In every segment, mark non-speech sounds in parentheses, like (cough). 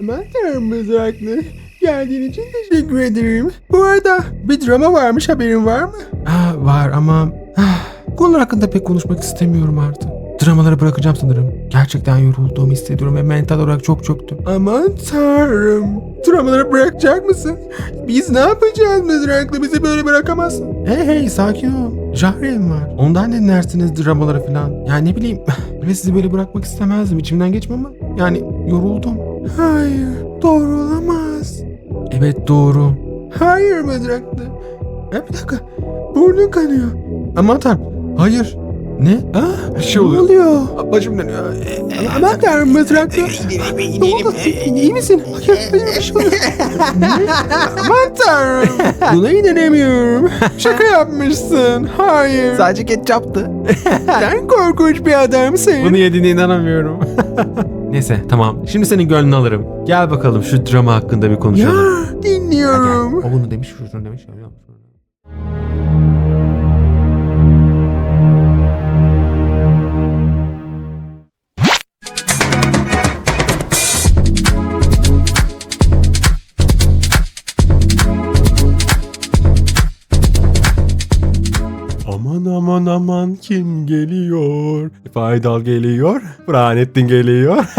Aman tanrım mızraklı. Geldiğin için teşekkür ederim. Bu arada bir drama varmış haberin var mı? Ah, var ama ah, konular hakkında pek konuşmak istemiyorum artık. Dramaları bırakacağım sanırım. Gerçekten yorulduğumu hissediyorum ve mental olarak çok çöktüm. Aman tanrım. Dramaları bırakacak mısın? Biz ne yapacağız mızraklı? Bizi böyle bırakamazsın. Hey hey sakin ol. Jahre'm var. Ondan dinlersiniz dramaları falan. Yani ne bileyim (laughs) ve sizi böyle bırakmak istemezdim. İçimden geçmiyor ama yani yoruldum. Hayır. Doğru olamaz. Evet doğru. Hayır mızraklı. Ya bir dakika. Burnun kanıyor. Aman tanrım. Hayır. Ne? Ah, bir şey Ne oluyor. oluyor? Başım dönüyor. Aman tanrım mızraklı. Ne oldu? İyi misin? Hayır, hayır bir şey oluyor. Ne? Aman tanrım. Buna inanamıyorum. Şaka yapmışsın. Hayır. Sadece ketçaptı. Sen korkunç bir adamsın. Bunu yediğine inanamıyorum. (laughs) Neyse tamam. Şimdi senin gönlünü alırım. Gel bakalım şu drama hakkında bir Ya konuşalım. Gel. dinliyorum. O bunu demiş, şunu demiş. öyle Aman aman kim geliyor? Faydal geliyor. Burhanettin geliyor. (laughs)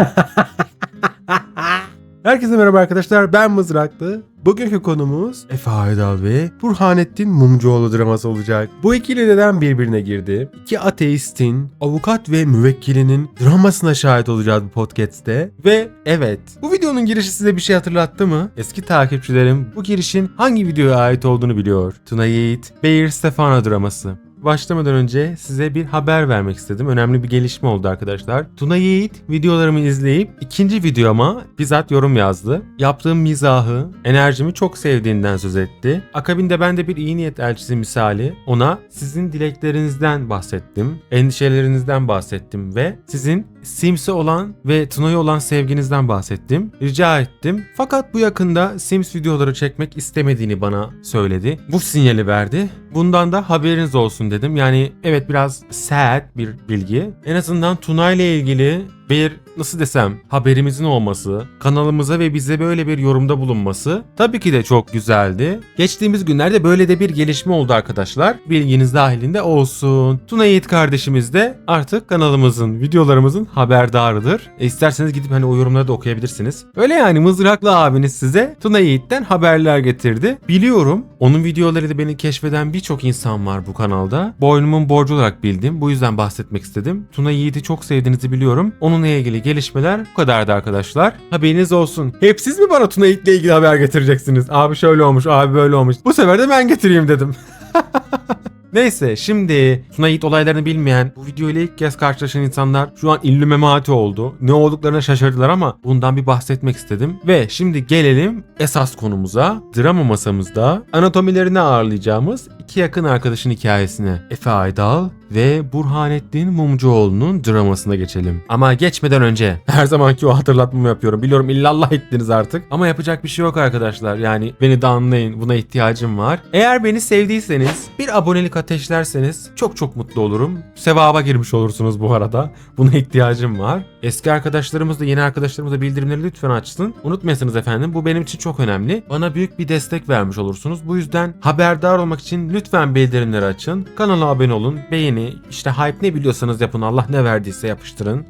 Herkese merhaba arkadaşlar ben Mızraklı. Bugünkü konumuz Efe Aydal ve Burhanettin Mumcuoğlu draması olacak. Bu ikili neden birbirine girdi? İki ateistin, avukat ve müvekkilinin dramasına şahit olacağız bu podcast'te. Ve evet bu videonun girişi size bir şey hatırlattı mı? Eski takipçilerim bu girişin hangi videoya ait olduğunu biliyor. Tuna Yiğit, Beyer Stefano draması. Başlamadan önce size bir haber vermek istedim. Önemli bir gelişme oldu arkadaşlar. Tuna Yiğit videolarımı izleyip ikinci videoma bizzat yorum yazdı. Yaptığım mizahı, enerjimi çok sevdiğinden söz etti. Akabinde ben de bir iyi niyet elçisi misali ona sizin dileklerinizden bahsettim. Endişelerinizden bahsettim ve sizin Sims'e olan ve Tuna'ya olan sevginizden bahsettim. Rica ettim. Fakat bu yakında Sims videoları çekmek istemediğini bana söyledi. Bu sinyali verdi. Bundan da haberiniz olsun dedim. Yani evet biraz sad bir bilgi. En azından Tuna ile ilgili bir nasıl desem haberimizin olması, kanalımıza ve bize böyle bir yorumda bulunması tabii ki de çok güzeldi. Geçtiğimiz günlerde böyle de bir gelişme oldu arkadaşlar. Bilginiz dahilinde olsun. Tuna Yiğit kardeşimiz de artık kanalımızın, videolarımızın haberdarıdır. E isterseniz gidip hani o yorumları da okuyabilirsiniz. Öyle yani mızraklı abiniz size Tuna Yiğit'ten haberler getirdi. Biliyorum onun videoları da beni keşfeden birçok insan var bu kanalda. Boynumun borcu olarak bildim. Bu yüzden bahsetmek istedim. Tuna Yiğit'i çok sevdiğinizi biliyorum. Onunla ilgili gelişmeler bu kadardı arkadaşlar. Haberiniz olsun. Hep siz mi bana Tuna Yiğit'le ilgili haber getireceksiniz? Abi şöyle olmuş, abi böyle olmuş. Bu sefer de ben getireyim dedim. (laughs) Neyse şimdi Tuna Yiğit olaylarını bilmeyen bu video ile ilk kez karşılaşan insanlar şu an illü memati oldu. Ne olduklarına şaşırdılar ama bundan bir bahsetmek istedim. Ve şimdi gelelim esas konumuza. Drama masamızda anatomilerini ağırlayacağımız iki yakın arkadaşın hikayesine. Efe Aydal ve Burhanettin Mumcuoğlu'nun dramasına geçelim. Ama geçmeden önce (laughs) her zamanki o hatırlatmamı yapıyorum. Biliyorum illallah ettiniz artık. Ama yapacak bir şey yok arkadaşlar. Yani beni de anlayın. Buna ihtiyacım var. Eğer beni sevdiyseniz bir abonelik ateşlerseniz çok çok mutlu olurum. Sevaba girmiş olursunuz bu arada. Buna ihtiyacım var. Eski arkadaşlarımız da yeni arkadaşlarımız da bildirimleri lütfen açsın. Unutmayasınız efendim. Bu benim için çok önemli. Bana büyük bir destek vermiş olursunuz. Bu yüzden haberdar olmak için lütfen bildirimleri açın. Kanala abone olun. Beğeni, işte hype ne biliyorsanız yapın. Allah ne verdiyse yapıştırın.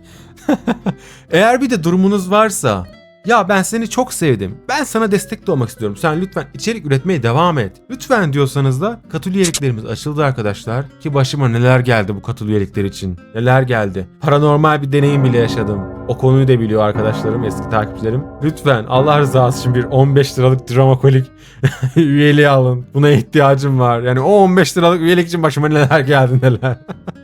(laughs) Eğer bir de durumunuz varsa ya ben seni çok sevdim. Ben sana destek de olmak istiyorum. Sen lütfen içerik üretmeye devam et. Lütfen diyorsanız da katıl üyeliklerimiz açıldı arkadaşlar. Ki başıma neler geldi bu katıl üyelikler için. Neler geldi. Paranormal bir deneyim bile yaşadım. O konuyu da biliyor arkadaşlarım, eski takipçilerim. Lütfen Allah rızası için bir 15 liralık dramakolik (laughs) üyeliği alın. Buna ihtiyacım var. Yani o 15 liralık üyelik için başıma neler geldi neler.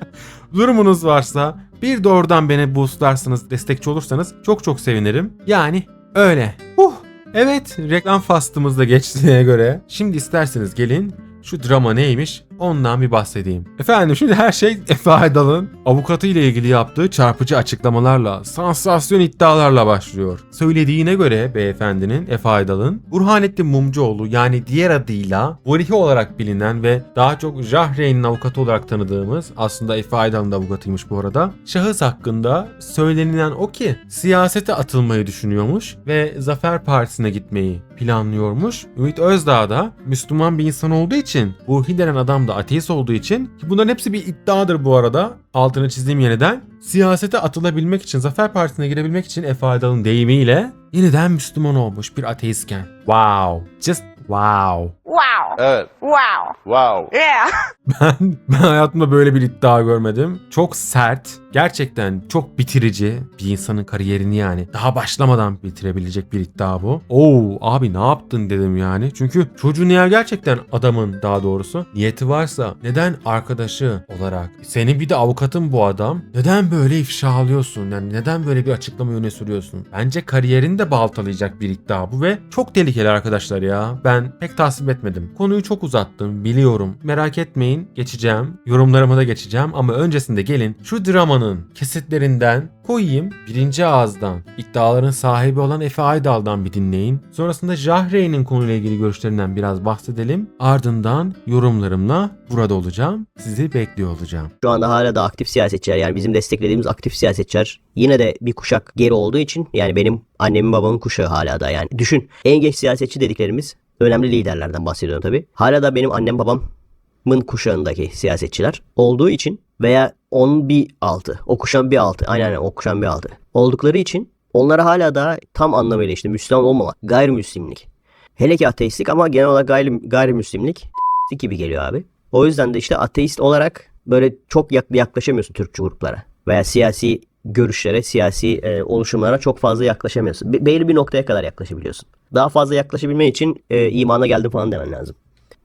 (laughs) Durumunuz varsa bir doğrudan beni boostlarsanız, destekçi olursanız çok çok sevinirim. Yani öyle. Uh, evet reklam fastımız da geçtiğine göre. Şimdi isterseniz gelin şu drama neymiş ondan bir bahsedeyim. Efendim şimdi her şey (laughs) Efe Aydal'ın avukatı ile ilgili yaptığı çarpıcı açıklamalarla, sansasyon iddialarla başlıyor. Söylediğine göre beyefendinin Efe Aydal'ın Burhanettin Mumcuoğlu yani diğer adıyla Volihi olarak bilinen ve daha çok Jahreyn'in avukatı olarak tanıdığımız aslında Efe Aydal'ın da avukatıymış bu arada. Şahıs hakkında söylenilen o ki siyasete atılmayı düşünüyormuş ve Zafer Partisi'ne gitmeyi planlıyormuş. Ümit Özdağ da Müslüman bir insan olduğu için, Burhi denen adam da ateist olduğu için ki bunların hepsi bir iddiadır bu arada. Altını çizdiğim yeniden. Siyasete atılabilmek için, Zafer Partisi'ne girebilmek için Efe Aydal'ın deyimiyle yeniden Müslüman olmuş bir ateistken. Wow. Just wow. Wow. Evet. Wow. Wow. Yeah. (laughs) Ben, ben hayatımda böyle bir iddia görmedim. Çok sert, gerçekten çok bitirici bir insanın kariyerini yani daha başlamadan bitirebilecek bir iddia bu. Oo abi ne yaptın dedim yani. Çünkü çocuğun eğer gerçekten adamın daha doğrusu niyeti varsa neden arkadaşı olarak senin bir de avukatın bu adam neden böyle ifşa alıyorsun? Yani neden böyle bir açıklama öne sürüyorsun? Bence kariyerini de baltalayacak bir iddia bu ve çok tehlikeli arkadaşlar ya. Ben pek tasvip etmedim. Konuyu çok uzattım biliyorum. Merak etmeyin geçeceğim. Yorumlarıma da geçeceğim ama öncesinde gelin şu dramanın kesitlerinden koyayım. Birinci ağızdan iddiaların sahibi olan Efe Aydal'dan bir dinleyin. Sonrasında Jahreyn'in konuyla ilgili görüşlerinden biraz bahsedelim. Ardından yorumlarımla burada olacağım. Sizi bekliyor olacağım. Şu anda hala da aktif siyasetçiler yani bizim desteklediğimiz aktif siyasetçiler yine de bir kuşak geri olduğu için yani benim annemin babamın kuşağı hala da yani. Düşün en genç siyasetçi dediklerimiz önemli liderlerden bahsediyorum tabii. Hala da benim annem babamın kuşağındaki siyasetçiler olduğu için veya onun bir altı, o kuşağın bir altı, aynen aynen, o kuşağın bir altı oldukları için onlara hala da tam anlamıyla işte Müslüman olmamak, gayrimüslimlik. Hele ki ateistlik ama genel olarak gayri, gayrimüslimlik (laughs) gibi geliyor abi. O yüzden de işte ateist olarak böyle çok yak- yaklaşamıyorsun Türkçü gruplara veya siyasi görüşlere, siyasi e, oluşumlara çok fazla yaklaşamıyorsun. Be- belli bir noktaya kadar yaklaşabiliyorsun. Daha fazla yaklaşabilmen için e, imana geldim falan demen lazım.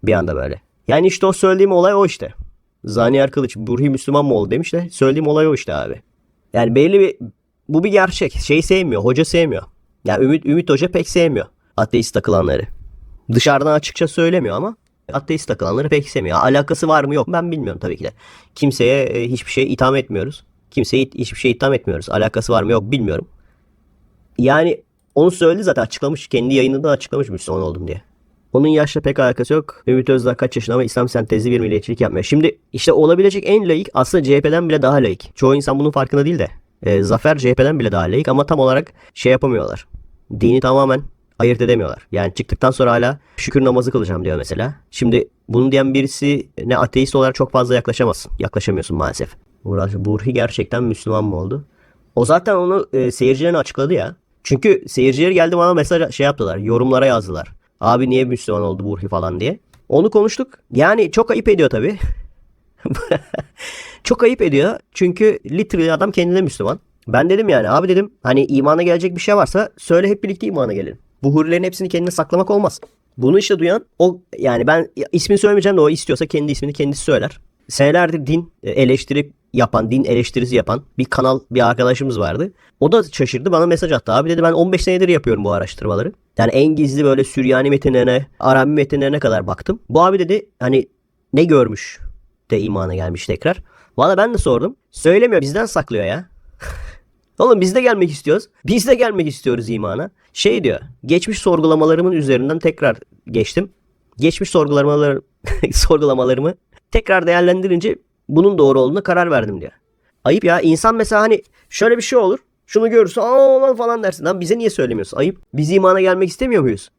Bir anda böyle. Yani işte o söylediğim olay o işte. Zaniyar Kılıç Burhi Müslüman mı oldu demiş de söylediğim olay o işte abi. Yani belli bir bu bir gerçek. Şey sevmiyor, hoca sevmiyor. Yani Ümit, Ümit Hoca pek sevmiyor ateist takılanları. Dışarıdan açıkça söylemiyor ama ateist takılanları pek sevmiyor. Alakası var mı yok ben bilmiyorum tabii ki de. Kimseye e, hiçbir şey itham etmiyoruz. Kimseye hiçbir şey itham etmiyoruz. Alakası var mı yok bilmiyorum. Yani onu söyledi zaten açıklamış. Kendi yayınında açıklamış Müslüman oldum diye. Onun yaşla pek alakası yok. Ümit Özdağ kaç yaşında ama İslam sentezli bir milliyetçilik yapmıyor. Şimdi işte olabilecek en layık aslında CHP'den bile daha layık. Çoğu insan bunun farkında değil de. E, Zafer CHP'den bile daha layık ama tam olarak şey yapamıyorlar. Dini tamamen ayırt edemiyorlar. Yani çıktıktan sonra hala şükür namazı kılacağım diyor mesela. Şimdi bunu diyen birisi ne ateist olarak çok fazla yaklaşamazsın. Yaklaşamıyorsun maalesef. Burhi gerçekten Müslüman mı oldu? O zaten onu e, seyircilerine açıkladı ya. Çünkü seyirciler geldi bana mesaj şey yaptılar. Yorumlara yazdılar. Abi niye Müslüman oldu Burhi falan diye. Onu konuştuk. Yani çok ayıp ediyor tabii. (laughs) çok ayıp ediyor. Çünkü literally adam kendine Müslüman. Ben dedim yani abi dedim hani imana gelecek bir şey varsa söyle hep birlikte imana gelelim. Bu hurilerin hepsini kendine saklamak olmaz. Bunu işte duyan o yani ben ismini söylemeyeceğim de o istiyorsa kendi ismini kendisi söyler. Senelerdir din e, eleştiri yapan, din eleştirisi yapan bir kanal bir arkadaşımız vardı. O da şaşırdı bana mesaj attı. Abi dedi ben 15 senedir yapıyorum bu araştırmaları. Yani en gizli böyle Süryani metinlerine, Arabi metinlerine kadar baktım. Bu abi dedi hani ne görmüş de imana gelmiş tekrar. Valla ben de sordum. Söylemiyor bizden saklıyor ya. (laughs) Oğlum biz de gelmek istiyoruz. Biz de gelmek istiyoruz imana. Şey diyor. Geçmiş sorgulamalarımın üzerinden tekrar geçtim. Geçmiş sorgulamalar (laughs) sorgulamalarımı tekrar değerlendirince bunun doğru olduğuna karar verdim diyor. Ayıp ya. İnsan mesela hani şöyle bir şey olur. Şunu görürse aa falan dersin. Lan bize niye söylemiyorsun? Ayıp. Biz imana gelmek istemiyor muyuz?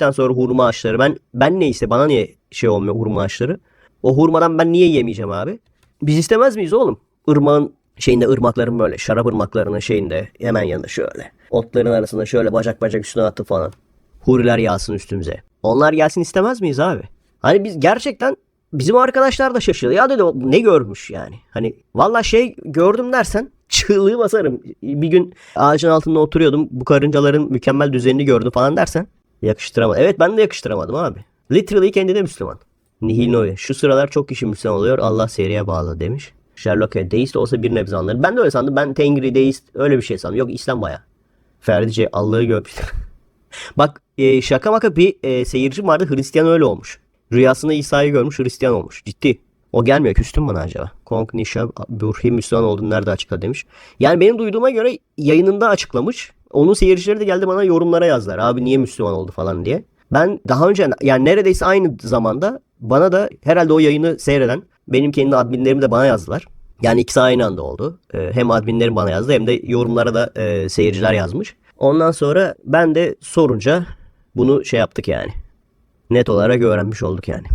Den sonra hurma ağaçları. Ben ben neyse bana niye şey olmuyor hurma ağaçları? O hurmadan ben niye yemeyeceğim abi? Biz istemez miyiz oğlum? Irmağın şeyinde ırmakların böyle şarap ırmaklarının şeyinde hemen yanında şöyle. Otların arasında şöyle bacak bacak üstüne attı falan. Huriler yağsın üstümüze. Onlar gelsin istemez miyiz abi? Hani biz gerçekten bizim arkadaşlar da şaşırdı. Ya dedi ne görmüş yani. Hani valla şey gördüm dersen çığlığı basarım. Bir gün ağacın altında oturuyordum. Bu karıncaların mükemmel düzenini gördüm falan dersen yakıştıramadım. Evet ben de yakıştıramadım abi. Literally kendine Müslüman. Nihil Noe. Şu sıralar çok kişi Müslüman oluyor. Allah seriye bağlı demiş. Sherlock deist olsa bir nebze anlarım. Ben de öyle sandım. Ben Tengri, deist öyle bir şey sandım. Yok İslam baya. Ferdice Allah'ı görmüş. (laughs) Bak e, şaka maka bir e, seyircim vardı. Hristiyan öyle olmuş. Rüyasında İsa'yı görmüş Hristiyan olmuş. Ciddi. O gelmiyor. Küstüm bana acaba. Kong Nisha Burhi Müslüman olduğunu nerede açıkladı demiş. Yani benim duyduğuma göre yayınında açıklamış. Onun seyircileri de geldi bana yorumlara yazdılar. Abi niye Müslüman oldu falan diye. Ben daha önce yani neredeyse aynı zamanda bana da herhalde o yayını seyreden benim kendi adminlerim de bana yazdılar. Yani ikisi aynı anda oldu. Ee, hem adminlerim bana yazdı hem de yorumlara da e, seyirciler yazmış. Ondan sonra ben de sorunca bunu şey yaptık yani. Net olarak öğrenmiş olduk yani.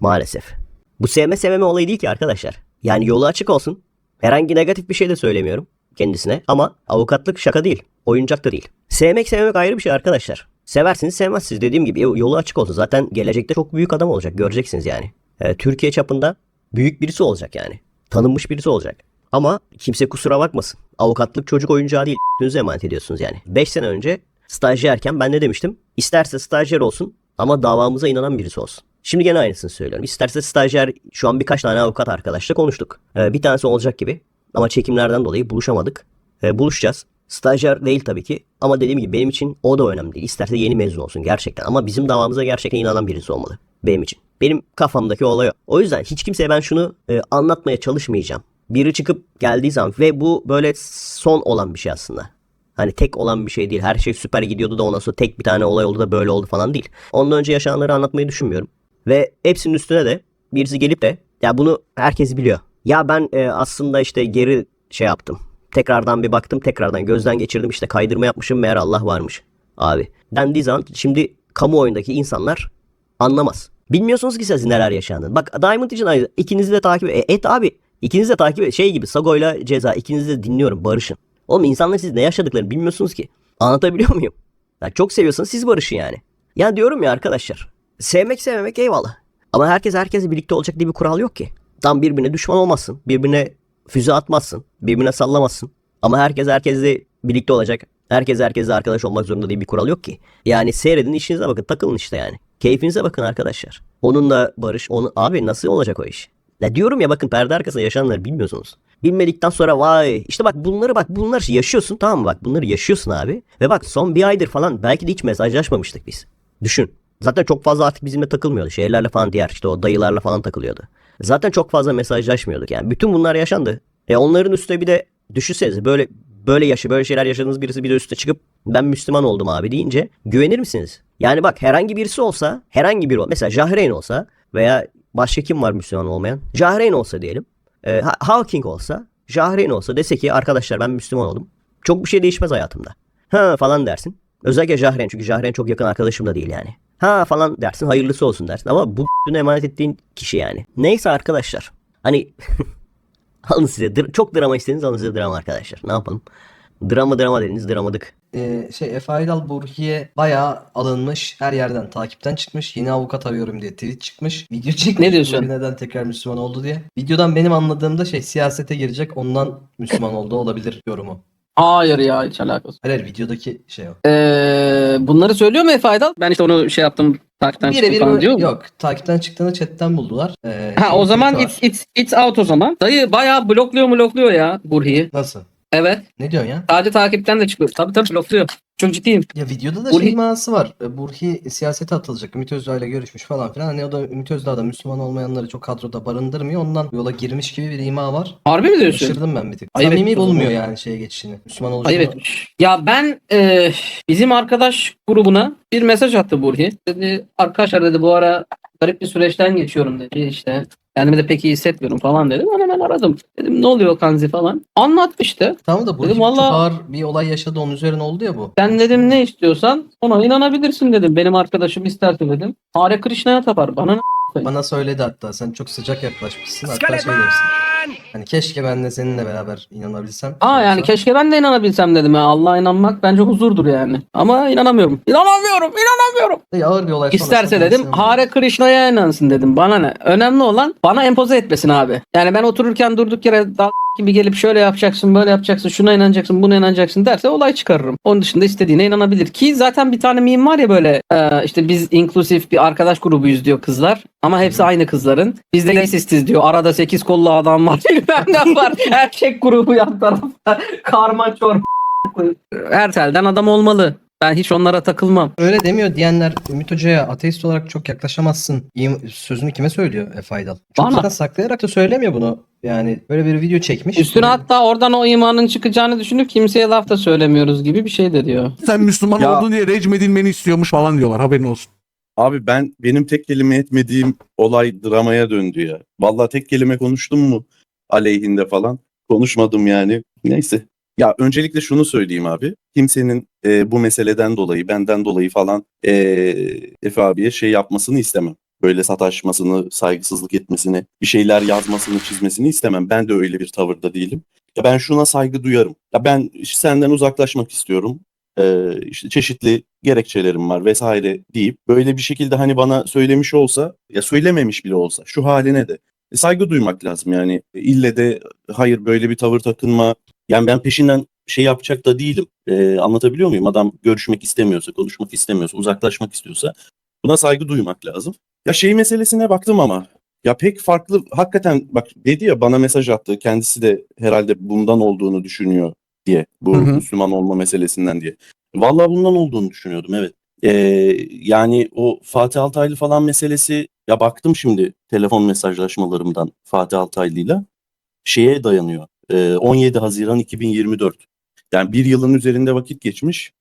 Maalesef. Bu sevme sevmeme olayı değil ki arkadaşlar. Yani yolu açık olsun. Herhangi negatif bir şey de söylemiyorum kendisine. Ama avukatlık şaka değil. Oyuncak da değil. Sevmek sevmemek ayrı bir şey arkadaşlar. Seversiniz sevmezsiniz dediğim gibi yolu açık olsun. Zaten gelecekte çok büyük adam olacak göreceksiniz yani. Ee, Türkiye çapında büyük birisi olacak yani. Tanınmış birisi olacak. Ama kimse kusura bakmasın. Avukatlık çocuk oyuncağı değil. Üstünüze emanet ediyorsunuz yani. 5 sene önce stajyerken ben ne demiştim? İsterse stajyer olsun ama davamıza inanan birisi olsun. Şimdi gene aynısını söylüyorum. İsterse stajyer şu an birkaç tane avukat arkadaşla konuştuk. Ee, bir tanesi olacak gibi ama çekimlerden dolayı buluşamadık. Ee, buluşacağız. Stajyer değil tabii ki ama dediğim gibi benim için o da önemli değil. İsterse yeni mezun olsun gerçekten ama bizim davamıza gerçekten inanan birisi olmalı benim için. Benim kafamdaki olay o. O yüzden hiç kimseye ben şunu e, anlatmaya çalışmayacağım. Biri çıkıp geldiği zaman ve bu böyle son olan bir şey aslında. Hani tek olan bir şey değil. Her şey süper gidiyordu da ondan sonra tek bir tane olay oldu da böyle oldu falan değil. Ondan önce yaşananları anlatmayı düşünmüyorum. Ve hepsinin üstüne de birisi gelip de ya bunu herkes biliyor. Ya ben e, aslında işte geri şey yaptım. Tekrardan bir baktım tekrardan gözden geçirdim işte kaydırma yapmışım meğer Allah varmış. Abi dendiği zaman şimdi kamuoyundaki insanlar anlamaz. Bilmiyorsunuz ki siz neler yaşandığını. Bak Diamond için aynı. İkinizi de takip et. et abi. İkinizi de takip et. Şey gibi Sago'yla Ceza. İkinizi de dinliyorum. Barışın. Oğlum insanlar siz ne yaşadıklarını bilmiyorsunuz ki. Anlatabiliyor muyum? Ya çok seviyorsanız siz barışın yani. Ya diyorum ya arkadaşlar. Sevmek sevmemek eyvallah. Ama herkes herkesle birlikte olacak diye bir kural yok ki. Tam birbirine düşman olmazsın. Birbirine füze atmazsın. Birbirine sallamazsın. Ama herkes herkesle birlikte olacak. Herkes herkesle arkadaş olmak zorunda diye bir kural yok ki. Yani seyredin işinize bakın takılın işte yani. Keyfinize bakın arkadaşlar. Onunla barış. Onu, abi nasıl olacak o iş? Ya diyorum ya bakın perde arkasında yaşananları bilmiyorsunuz. Bilmedikten sonra vay işte bak bunları bak bunları yaşıyorsun tamam mı bak bunları yaşıyorsun abi. Ve bak son bir aydır falan belki de hiç mesajlaşmamıştık biz. Düşün. Zaten çok fazla artık bizimle takılmıyordu. Şeylerle falan diğer işte o dayılarla falan takılıyordu. Zaten çok fazla mesajlaşmıyorduk yani. Bütün bunlar yaşandı. E onların üstüne bir de düşünsenize böyle böyle yaşı böyle şeyler yaşadığınız birisi bir de üstüne çıkıp ben Müslüman oldum abi deyince güvenir misiniz? Yani bak herhangi birisi olsa herhangi biri mesela Jahreyn olsa veya başka kim var Müslüman olmayan? Jahreyn olsa diyelim. E, Ha- Hawking olsa Jahreyn olsa dese ki arkadaşlar ben Müslüman oldum. Çok bir şey değişmez hayatımda. Ha falan dersin. Özellikle Jahreyn çünkü Jahreyn çok yakın arkadaşım da değil yani. Ha falan dersin hayırlısı olsun dersin ama bu (laughs) emanet ettiğin kişi yani. Neyse arkadaşlar. Hani (laughs) alın size çok drama istediniz alın size drama arkadaşlar. Ne yapalım? Drama drama dediniz dramadık. Ee, şey Efe Aydal Burhi'ye bayağı alınmış. Her yerden takipten çıkmış. Yeni avukat arıyorum diye tweet çıkmış. Video çekmiş. Ne diyorsun? Neden tekrar Müslüman oldu diye. Videodan benim anladığımda şey siyasete girecek ondan Müslüman oldu olabilir yorumu. Hayır ya hiç alakası. Hayır hayır, videodaki şey o. Ee, bunları söylüyor mu Efe Aydal? Ben işte onu şey yaptım takipten çıktım Birebir falan diyor mu? Yok takipten çıktığını chatten buldular. Ee, Ha şey, o zaman tweet var. it's, it's, it's out o zaman. Dayı bayağı blokluyor blokluyor ya Burhi'yi. Nasıl? Evet. Ne diyorsun ya? Sadece takipten de çıkıyor. Tabii tabii blokluyor. Çok ciddiyim. Ya videoda da Burhi- şey manası var. E, Burhi siyasete atılacak. Ümit Özdağ ile görüşmüş falan filan. Hani o da Ümit Özdağ da Müslüman olmayanları çok kadroda barındırmıyor. Ondan yola girmiş gibi bir ima var. Harbi mi diyorsun? Şaşırdım ben bir tık. Ayıp Samimi etmiş bulmuyor yani şeye geçişini. Müslüman oluşunu. Ayıp etmiş. Ya ben e, bizim arkadaş grubuna bir mesaj attı Burhi. Dedi arkadaşlar dedi bu ara garip bir süreçten geçiyorum dedi işte. Kendimi de pek iyi hissetmiyorum falan dedim. Onu hemen aradım. Dedim ne oluyor Kanzi falan. Anlatmıştı. Tamam da Burhi Dedim, çok valla- ağır bir olay yaşadı. Onun üzerine oldu ya bu. Sen dedim ne istiyorsan ona inanabilirsin dedim. Benim arkadaşım isterse dedim. Hare Krishna'ya tapar. Bana ne? Bana söyledi hatta. Sen çok sıcak yaklaşmışsın. Hatta demişsin. Hani keşke ben de seninle beraber inanabilsem. Aa yani Yoksa- keşke ben de inanabilsem dedim. Ya. Allah'a inanmak bence huzurdur yani. Ama inanamıyorum. İnanamıyorum. inanamıyorum. Ağır bir olay İsterse sonrasında dedim insan- Hare Krishna'ya inansın dedim. Bana ne? Önemli olan bana empoze etmesin abi. Yani ben otururken durduk yere dal gibi gelip şöyle yapacaksın, böyle yapacaksın, şuna inanacaksın, buna inanacaksın derse olay çıkarırım. Onun dışında istediğine inanabilir. Ki zaten bir tane meme var ya böyle e, işte biz inklusif bir arkadaş grubuyuz diyor kızlar. Ama hepsi aynı kızların. Biz de rasistiz diyor. Arada 8 kollu adam var. (laughs) Bilmem ne var. Erkek grubu yan tarafta. Karma çorba. Her telden adam olmalı. Ben hiç onlara takılmam. Öyle demiyor diyenler Ümit Hoca'ya ateist olarak çok yaklaşamazsın. İyi- Sözünü kime söylüyor Efe Aydal? Çok Bana. zaten saklayarak da söylemiyor bunu. Yani böyle bir video çekmiş. Üstüne hatta oradan o imanın çıkacağını düşünüp kimseye laf da söylemiyoruz gibi bir şey de diyor. Sen Müslüman Ya- oldun diye rejim edilmeni istiyormuş falan diyorlar haberin olsun. Abi ben benim tek kelime etmediğim olay dramaya döndü ya. Vallahi tek kelime konuştum mu aleyhinde falan. Konuşmadım yani. Neyse. Ya öncelikle şunu söyleyeyim abi. Kimsenin e, bu meseleden dolayı, benden dolayı falan e, Efe abiye şey yapmasını istemem. Böyle sataşmasını, saygısızlık etmesini, bir şeyler yazmasını, çizmesini istemem. Ben de öyle bir tavırda değilim. Ya ben şuna saygı duyarım. Ya ben senden uzaklaşmak istiyorum. Ee, işte çeşitli gerekçelerim var vesaire deyip böyle bir şekilde hani bana söylemiş olsa ya söylememiş bile olsa şu haline de e, saygı duymak lazım yani ille de hayır böyle bir tavır takınma yani ben peşinden şey yapacak da değilim Ee, anlatabiliyor muyum adam görüşmek istemiyorsa konuşmak istemiyorsa uzaklaşmak istiyorsa buna saygı duymak lazım ya şey meselesine baktım ama ya pek farklı hakikaten bak dedi ya bana mesaj attı kendisi de herhalde bundan olduğunu düşünüyor diye bu Hı hı. Müslüman olma meselesinden diye. Vallahi bundan olduğunu düşünüyordum evet. Ee, yani o Fatih Altaylı falan meselesi ya baktım şimdi telefon mesajlaşmalarımdan Fatih Altaylı'yla şeye dayanıyor. Ee, 17 Haziran 2024. Yani bir yılın üzerinde vakit geçmiş.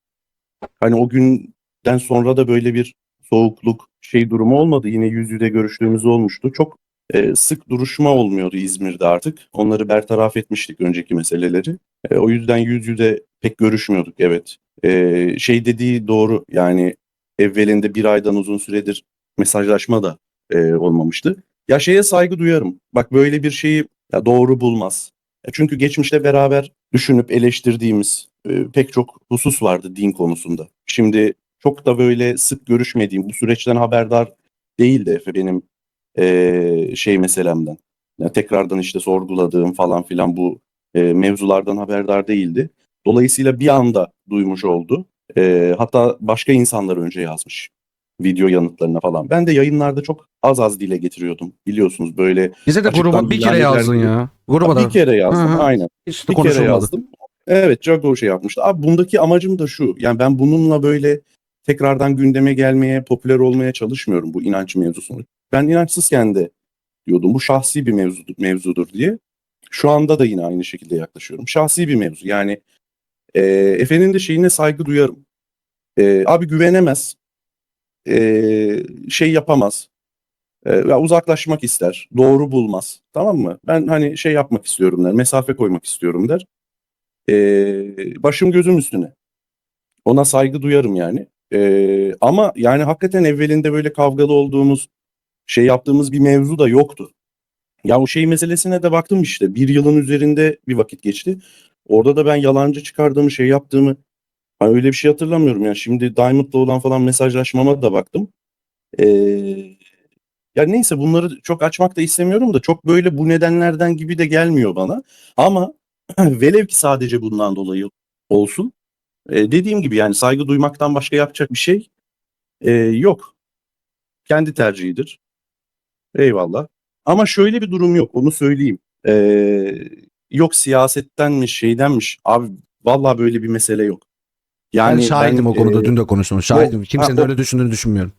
Hani o günden sonra da böyle bir soğukluk şey durumu olmadı. Yine yüz yüze görüştüğümüz olmuştu. Çok e, sık duruşma olmuyordu İzmir'de artık. Onları bertaraf etmiştik önceki meseleleri. E, o yüzden yüz yüze pek görüşmüyorduk evet. E, şey dediği doğru yani evvelinde bir aydan uzun süredir mesajlaşma da e, olmamıştı. Ya şeye saygı duyarım. Bak böyle bir şeyi ya doğru bulmaz. Ya çünkü geçmişte beraber düşünüp eleştirdiğimiz e, pek çok husus vardı din konusunda. Şimdi çok da böyle sık görüşmediğim bu süreçten haberdar değildi Efe benim e, şey meselemden. Ya tekrardan işte sorguladığım falan filan bu e, mevzulardan haberdar değildi. Dolayısıyla bir anda duymuş oldu. E, hatta başka insanlar önce yazmış video yanıtlarına falan. Ben de yayınlarda çok az az dile getiriyordum. Biliyorsunuz böyle Bize de gruba bir kere yazdın ya. Gruba da bir kere yazdım Hı hı. aynen. hiç Bir kere yazdım. Evet Jago şey yapmıştı. Abi bundaki amacım da şu. Yani ben bununla böyle tekrardan gündeme gelmeye, popüler olmaya çalışmıyorum bu inanç mevzusunu. Ben inançsızken de diyordum bu şahsi bir mevzudur, mevzudur diye. Şu anda da yine aynı şekilde yaklaşıyorum. Şahsi bir mevzu. Yani e, Efe'nin de şeyine saygı duyarım. E, abi güvenemez. E, şey yapamaz. E, ya uzaklaşmak ister. Doğru bulmaz. Tamam mı? Ben hani şey yapmak istiyorum der. Mesafe koymak istiyorum der. E, başım gözüm üstüne. Ona saygı duyarım yani. E, ama yani hakikaten evvelinde böyle kavgalı olduğumuz şey yaptığımız bir mevzu da yoktu. Ya o şey meselesine de baktım işte. Bir yılın üzerinde bir vakit geçti. Orada da ben yalancı çıkardığımı şey yaptığımı hani öyle bir şey hatırlamıyorum. ya. şimdi Diamond'la olan falan mesajlaşmama da baktım. Ee, ya neyse bunları çok açmak da istemiyorum da çok böyle bu nedenlerden gibi de gelmiyor bana. Ama (clears throat) velev ki sadece bundan dolayı olsun. Ee, dediğim gibi yani saygı duymaktan başka yapacak bir şey ee, yok. Kendi tercihidir. Eyvallah. Ama şöyle bir durum yok onu söyleyeyim. Ee, yok siyasettenmiş şeydenmiş. Abi vallahi böyle bir mesele yok. Yani ben şahidim ben, o konuda. e, Dün de konuştum. Şahidim. Kimsenin ha, o- öyle düşündüğünü düşünmüyorum.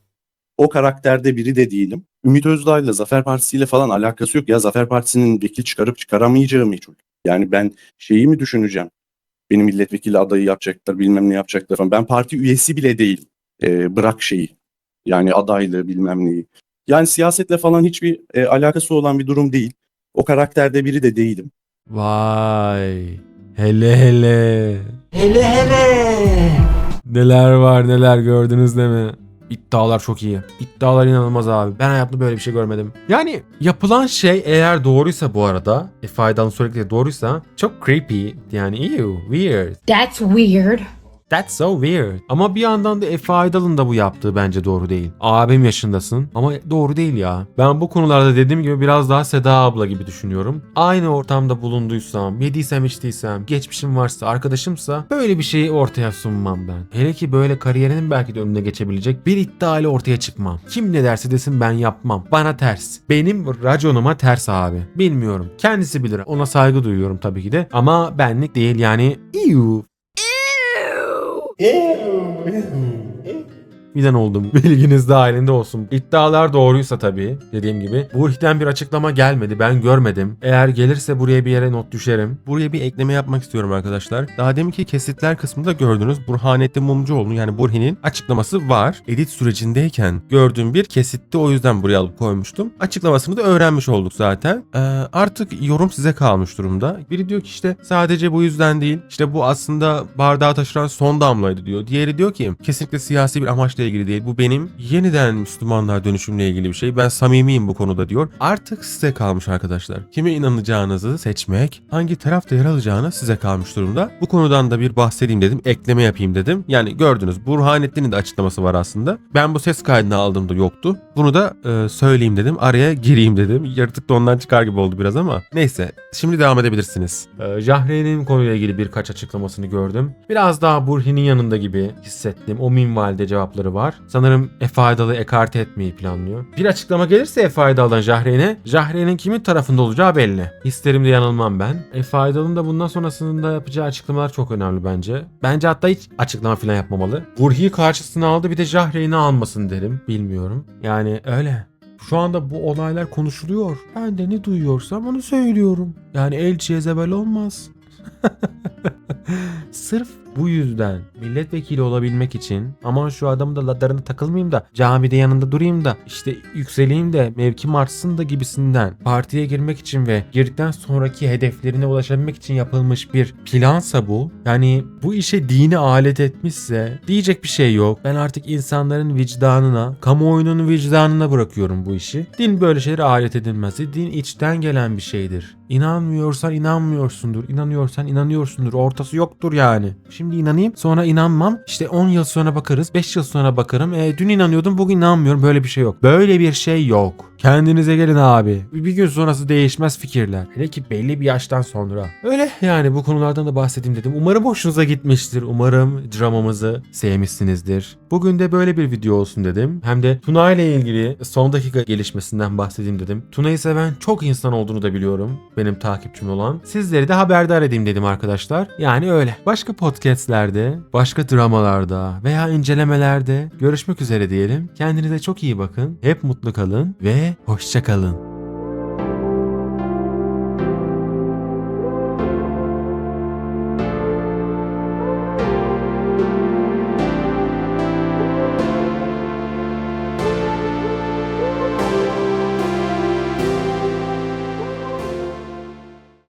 o karakterde biri de değilim. Ümit Özdağ'la Zafer Partisi ile falan alakası yok. Ya Zafer Partisi'nin vekil çıkarıp çıkaramayacağı meçhul. Yani ben şeyi mi düşüneceğim? Benim milletvekili adayı yapacaklar bilmem ne yapacaklar falan. Ben parti üyesi bile değilim. Ee, bırak şeyi. Yani adaylığı bilmem neyi. Yani siyasetle falan hiçbir e, alakası olan bir durum değil. O karakterde biri de değilim. Vay. Hele hele. Hele hele. Neler var neler gördünüz değil mi? İddialar çok iyi. İddialar inanılmaz abi. Ben hayatımda böyle bir şey görmedim. Yani yapılan şey eğer doğruysa bu arada, e, faydalı sürekli doğruysa çok creepy. Yani ew, weird. That's weird. That's so weird. Ama bir yandan da Efe Aydal'ın da bu yaptığı bence doğru değil. Abim yaşındasın ama doğru değil ya. Ben bu konularda dediğim gibi biraz daha Seda abla gibi düşünüyorum. Aynı ortamda bulunduysam, yediysem içtiysem, geçmişim varsa, arkadaşımsa böyle bir şeyi ortaya sunmam ben. Hele ki böyle kariyerinin belki de önüne geçebilecek bir iddia ile ortaya çıkmam. Kim ne derse desin ben yapmam. Bana ters. Benim raconuma ters abi. Bilmiyorum. Kendisi bilir. Ona saygı duyuyorum tabii ki de. Ama benlik değil yani. Ew. Ew. Bilen oldum. (laughs) Bilginiz dahilinde olsun. İddialar doğruysa tabii dediğim gibi. Burhi'den bir açıklama gelmedi. Ben görmedim. Eğer gelirse buraya bir yere not düşerim. Buraya bir ekleme yapmak istiyorum arkadaşlar. Daha deminki kesitler kısmında gördünüz. Burhanettin Mumcuoğlu yani Burhi'nin açıklaması var. Edit sürecindeyken gördüğüm bir kesitti. O yüzden buraya alıp koymuştum. Açıklamasını da öğrenmiş olduk zaten. Ee, artık yorum size kalmış durumda. Biri diyor ki işte sadece bu yüzden değil. İşte bu aslında bardağı taşıran son damlaydı diyor. Diğeri diyor ki kesinlikle siyasi bir amaçla ilgili değil. Bu benim yeniden Müslümanlar dönüşümle ilgili bir şey. Ben samimiyim bu konuda diyor. Artık size kalmış arkadaşlar. Kime inanacağınızı seçmek, hangi tarafta yer alacağını size kalmış durumda. Bu konudan da bir bahsedeyim dedim. Ekleme yapayım dedim. Yani gördünüz Burhanettin'in de açıklaması var aslında. Ben bu ses kaydını aldığımda yoktu. Bunu da e, söyleyeyim dedim. Araya gireyim dedim. Yaratık da ondan çıkar gibi oldu biraz ama. Neyse. Şimdi devam edebilirsiniz. E, Jahre'nin konuyla ilgili birkaç açıklamasını gördüm. Biraz daha Burhi'nin yanında gibi hissettim. O minvalde cevapları var. Sanırım Efe Aydal'ı ekarte etmeyi planlıyor. Bir açıklama gelirse Efe Aydal'dan Jahre'ne, Jahre'nin kimin tarafında olacağı belli. Hislerimde yanılmam ben. Efe Aydal'ın da bundan sonrasında yapacağı açıklamalar çok önemli bence. Bence hatta hiç açıklama falan yapmamalı. Burhi'yi karşısına aldı bir de Jahre'ni almasın derim. Bilmiyorum. Yani öyle. Şu anda bu olaylar konuşuluyor. Ben de ne duyuyorsam onu söylüyorum. Yani elçiye zebel olmaz. (laughs) Sırf bu yüzden milletvekili olabilmek için aman şu adamın da ladarına takılmayayım da camide yanında durayım da işte yükseleyim de mevkim artsın da gibisinden partiye girmek için ve girdikten sonraki hedeflerine ulaşabilmek için yapılmış bir plansa bu. Yani bu işe dini alet etmişse diyecek bir şey yok. Ben artık insanların vicdanına, kamuoyunun vicdanına bırakıyorum bu işi. Din böyle şeylere alet edilmez. Din içten gelen bir şeydir. İnanmıyorsan inanmıyorsundur. İnanıyorsan inanıyorsundur. Ortası yoktur yani. Şimdi inanayım sonra inanmam. İşte 10 yıl sonra bakarız. 5 yıl sonra bakarım. E, dün inanıyordum bugün inanmıyorum. Böyle bir şey yok. Böyle bir şey yok. Kendinize gelin abi. Bir gün sonrası değişmez fikirler. Hele ki belli bir yaştan sonra. Öyle yani bu konulardan da bahsedeyim dedim. Umarım hoşunuza gitmiştir. Umarım dramamızı sevmişsinizdir. Bugün de böyle bir video olsun dedim. Hem de Tuna ile ilgili son dakika gelişmesinden bahsedeyim dedim. Tuna'yı seven çok insan olduğunu da biliyorum. Benim takipçim olan. Sizleri de haberdar edeyim dedim arkadaşlar. Yani öyle. Başka podcastlerde, başka dramalarda veya incelemelerde görüşmek üzere diyelim. Kendinize çok iyi bakın. Hep mutlu kalın ve hoşça kalın.